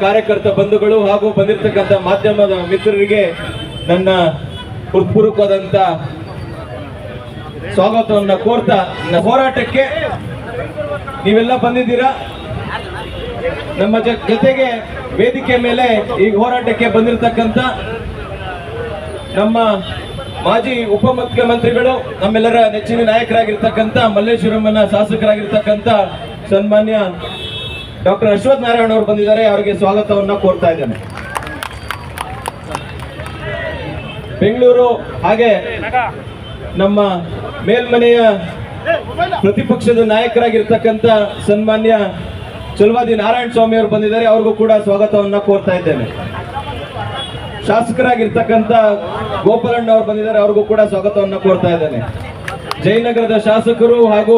ಕಾರ್ಯಕರ್ತ ಬಂಧುಗಳು ಹಾಗೂ ಬಂದಿರತಕ್ಕಂಥ ಮಾಧ್ಯಮದ ಮಿತ್ರರಿಗೆ ನನ್ನ ಹೃತ್ಪೂರ್ವಕವಾದಂತ ಸ್ವಾಗತವನ್ನ ಕೋರ್ತಾ ಹೋರಾಟಕ್ಕೆ ನೀವೆಲ್ಲ ಬಂದಿದ್ದೀರಾ? ನಮ್ಮ ಜೊತೆಗೆ ವೇದಿಕೆ ಮೇಲೆ ಈ ಹೋರಾಟಕ್ಕೆ ಬಂದಿರತಕ್ಕಂಥ ನಮ್ಮ ಮಾಜಿ ಉಪಮುಖ್ಯಮಂತ್ರಿಗಳು ನಮ್ಮೆಲ್ಲರ ನೆಚ್ಚಿನ ನಾಯಕರಾಗಿರ್ತಕ್ಕಂಥ ಮಲ್ಲೇಶ್ವರಮ್ಮನ ಶಾಸಕರಾಗಿರ್ತಕ್ಕಂಥ ಸನ್ಮಾನ್ಯ ಡಾಕ್ಟರ್ ಅಶ್ವಥ್ ನಾರಾಯಣ ಅವರು ಬಂದಿದ್ದಾರೆ, ಅವರಿಗೆ ಸ್ವಾಗತವನ್ನ ಕೋರ್ತಾ ಇದ್ದೇನೆ. ಬೆಂಗಳೂರು ಹಾಗೆ ನಮ್ಮ ಮೇಲ್ಮನೆಯ ಪ್ರತಿಪಕ್ಷದ ನಾಯಕರಾಗಿರ್ತಕ್ಕಂಥ ಸನ್ಮಾನ್ಯ ಚಲವಾದಿ ನಾರಾಯಣ ಸ್ವಾಮಿ ಅವರು ಬಂದಿದ್ದಾರೆ, ಅವ್ರಿಗೂ ಕೂಡ ಸ್ವಾಗತವನ್ನ ಕೋರ್ತಾ ಇದ್ದೇನೆ. ಶಾಸಕರಾಗಿರ್ತಕ್ಕಂಥ ಗೋಪಾಲಣ್ಣ ಅವರು ಬಂದಿದ್ದಾರೆ, ಅವ್ರಿಗೂ ಕೂಡ ಸ್ವಾಗತವನ್ನ ಕೋರ್ತಾ ಇದ್ದೇನೆ. ಜಯನಗರದ ಶಾಸಕರು ಹಾಗೂ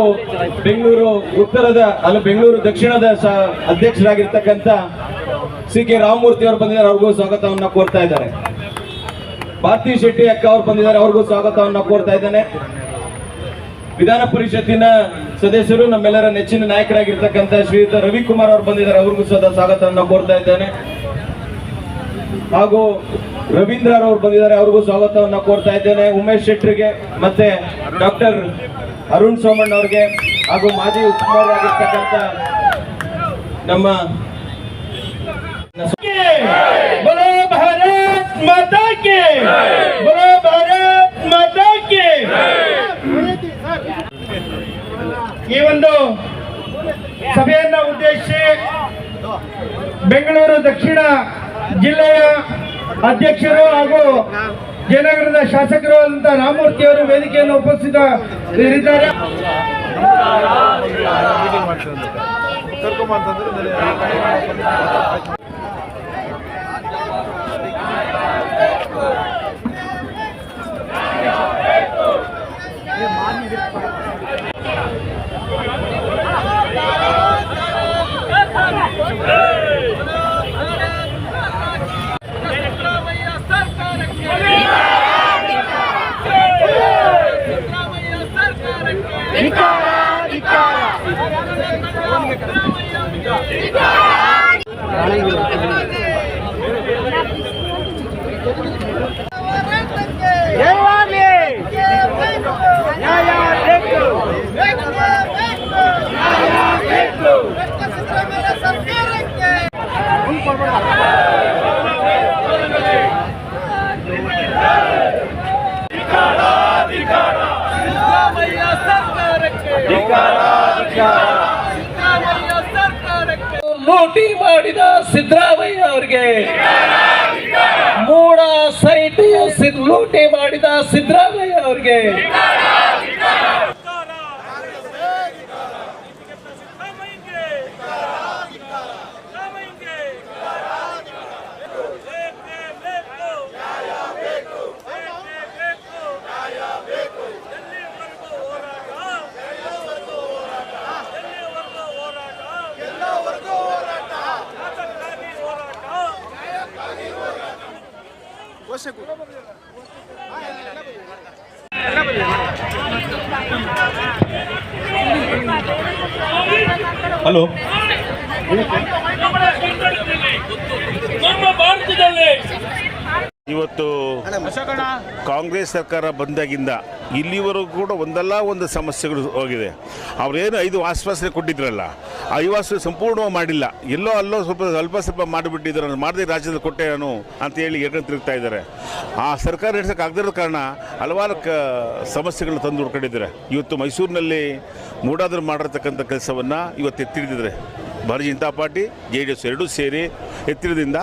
ಬೆಂಗಳೂರು ಉತ್ತರದ, ಅಲ್ಲ ಬೆಂಗಳೂರು ದಕ್ಷಿಣದ ಅಧ್ಯಕ್ಷರಾಗಿರ್ತಕ್ಕಂಥ ಸಿ ಕೆ ರಾಮಮೂರ್ತಿ ಅವರು ಬಂದಿದ್ದಾರೆ, ಅವ್ರಿಗೂ ಸ್ವಾಗತವನ್ನ ಕೋರ್ತಾ ಇದ್ದಾರೆ. ಭಾರತಿ ಶೆಟ್ಟಿ ಅಕ್ಕ ಅವರು ಬಂದಿದ್ದಾರೆ, ಅವ್ರಿಗೂ ಸ್ವಾಗತವನ್ನ ಕೋರ್ತಾ ಇದ್ದಾನೆ. ವಿಧಾನ ಪರಿಷತ್ತಿನ ಸದಸ್ಯರು, ನಮ್ಮೆಲ್ಲರ ನೆಚ್ಚಿನ ನಾಯಕರಾಗಿರ್ತಕ್ಕಂಥ ಶ್ರೀಯುತ ರವಿಕುಮಾರ್ ಅವರು ಬಂದಿದ್ದಾರೆ, ಅವ್ರಿಗೂ ಸದಾ ಸ್ವಾಗತವನ್ನ ಕೋರ್ತಾ ಇದ್ದಾನೆ. ಹಾಗೂ ರವೀಂದ್ರ ಅವರು ಬಂದಿದ್ದಾರೆ, ಅವ್ರಿಗೂ ಸ್ವಾಗತವನ್ನು ಕೋರ್ತಾ ಇದ್ದೇನೆ. ಉಮೇಶ್ ಶೆಟ್ಟರಿಗೆ ಮತ್ತೆ ಡಾಕ್ಟರ್ ಅರುಣ್ ಸೋಮಣ್ಣ ಅವ್ರಿಗೆ ಹಾಗೂ ಮಾಜಿ ಆಗಿರ್ತಕ್ಕಂತ ನಮ್ಮ ಈ ಒಂದು ಸಭೆಯನ್ನ ಉದ್ದೇಶಿಸಿ ಬೆಂಗಳೂರು ದಕ್ಷಿಣ ಜಿಲ್ಲೆಯ ಅಧ್ಯಕ್ಷರು ಹಾಗೂ ಜಯನಗರದ ಶಾಸಕರು ಅಂತ ರಾಮಮೂರ್ತಿ ಅವರು ವೇದಿಕೆಯನ್ನು ಉಪಸ್ಥಿತರಿದ್ದಾರೆ ಸಿದ್ದರಾಮಯ್ಯ ಸಿದ್ದರಾಮಯ್ಯ ಲೂಟಿ ಮಾಡಿದ ಸಿದ್ದರಾಮಯ್ಯ ಅವರಿಗೆ. ಮೂಡ ಸೈಟ್ ಲೂಟಿ ಮಾಡಿದ ಸಿದ್ದರಾಮಯ್ಯ ಅವರಿಗೆ. ಹಲೋ. ನಮ್ಮ ಭಾರತದಲ್ಲಿ ಇವತ್ತು ಕಾಂಗ್ರೆಸ್ ಸರ್ಕಾರ ಬಂದಾಗಿಂದ ಇಲ್ಲಿವರೆಗೂ ಕೂಡ ಒಂದಲ್ಲ ಒಂದು ಸಮಸ್ಯೆಗಳು ಹೋಗಿದೆ. ಅವರೇನು ಐದು ಆಶ್ವಾಸನೆ ಕೊಟ್ಟಿದ್ರಲ್ಲ ಆ ಆಶ್ವಾಸನೆ ಸಂಪೂರ್ಣವಾಗಿ ಮಾಡಿಲ್ಲ. ಎಲ್ಲೋ ಅಲ್ಲೋ ಸ್ವಲ್ಪ ಸ್ವಲ್ಪ ಸ್ವಲ್ಪ ಮಾಡಿಬಿಟ್ಟಿದ್ದಾರೆ ಮಾಡಿದೆ ರಾಜ್ಯದಲ್ಲಿ ಕೊಟ್ಟೆ ನಾನು ಅಂತೇಳಿ ಎಡ್ಕೊಂಡು ತಿರುಗ್ತಾ ಇದ್ದಾರೆ. ಆ ಸರ್ಕಾರ ನಡೆಸೋಕೆ ಆಗದಿರೋ ಕಾರಣ ಹಲವಾರು ಕ ಸಮಸ್ಯೆಗಳನ್ನ ತಂದು ಹುಡ್ಕೊಂಡಿದ್ದಾರೆ. ಇವತ್ತು ಮೈಸೂರಿನಲ್ಲಿ ಮೂಡಾದ್ರು ಮಾಡಿರ್ತಕ್ಕಂಥ ಕೆಲಸವನ್ನು ಇವತ್ತು ಎತ್ತಿಡಿದ್ದಾರೆ Bharatiya Janata party, J D S ಎರಡೂ ಸೇರಿ ಎತ್ತಿರದಿಂದ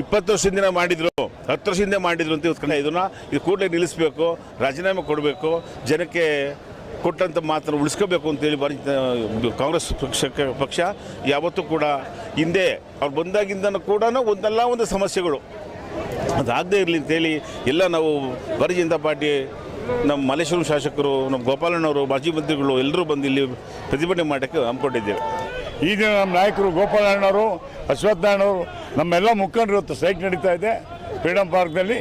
ಇಪ್ಪತ್ತು ವರ್ಷದಿಂದ ಮಾಡಿದ್ರು, ಹತ್ತು ವರ್ಷದಿಂದ ಮಾಡಿದ್ರು ಅಂತ ಇವತ್ತು ಇದನ್ನ ಇದು ಕೂಡಲೇ ನಿಲ್ಲಿಸಬೇಕು, ರಾಜೀನಾಮೆ ಕೊಡಬೇಕು, ಜನಕ್ಕೆ ಕೊಟ್ಟಂಥ ಮಾತನ್ನು ಉಳಿಸ್ಕೋಬೇಕು ಅಂತೇಳಿ ಭಾರಿ ಕಾಂಗ್ರೆಸ್ ಪಕ್ಷಕ್ಕೆ ಪಕ್ಷ ಯಾವತ್ತೂ ಕೂಡ ಹಿಂದೆ ಅವ್ರು ಬಂದಾಗಿಂದ ಕೂಡ ಒಂದಲ್ಲ ಒಂದು ಸಮಸ್ಯೆಗಳು. ಅದಾಗದೇ ಇರಲಿ ಅಂತೇಳಿ ಎಲ್ಲ ನಾವು ಭಾರತೀಯ ಜನತಾ ಪಾರ್ಟಿ, ನಮ್ಮ ಮಲ್ಲೇಶ್ವರಂ ಶಾಸಕರು, ನಮ್ಮ ಗೋಪಾಲಣ್ಣವರು ಮಾಜಿ ಮಂತ್ರಿಗಳು ಎಲ್ಲರೂ ಬಂದು ಇಲ್ಲಿ ಪ್ರತಿಭಟನೆ ಮಾಡೋಕ್ಕೆ ಹಮ್ಮಿಕೊಂಡಿದ್ದೇವೆ. ಈ ನಮ್ಮ ನಾಯಕರು ಗೋಪಾಲಣ್ಣವರು ಅಶ್ವತ್ಥನಾರಾಯಣವರು ನಮ್ಮೆಲ್ಲ ಮುಖಂಡರು ಇವತ್ತು ಸ್ಟ್ರೈಕ್ ನಡೀತಾ ಇದೆ ಫ್ರೀಡಮ್ ಪಾರ್ಕ್ನಲ್ಲಿ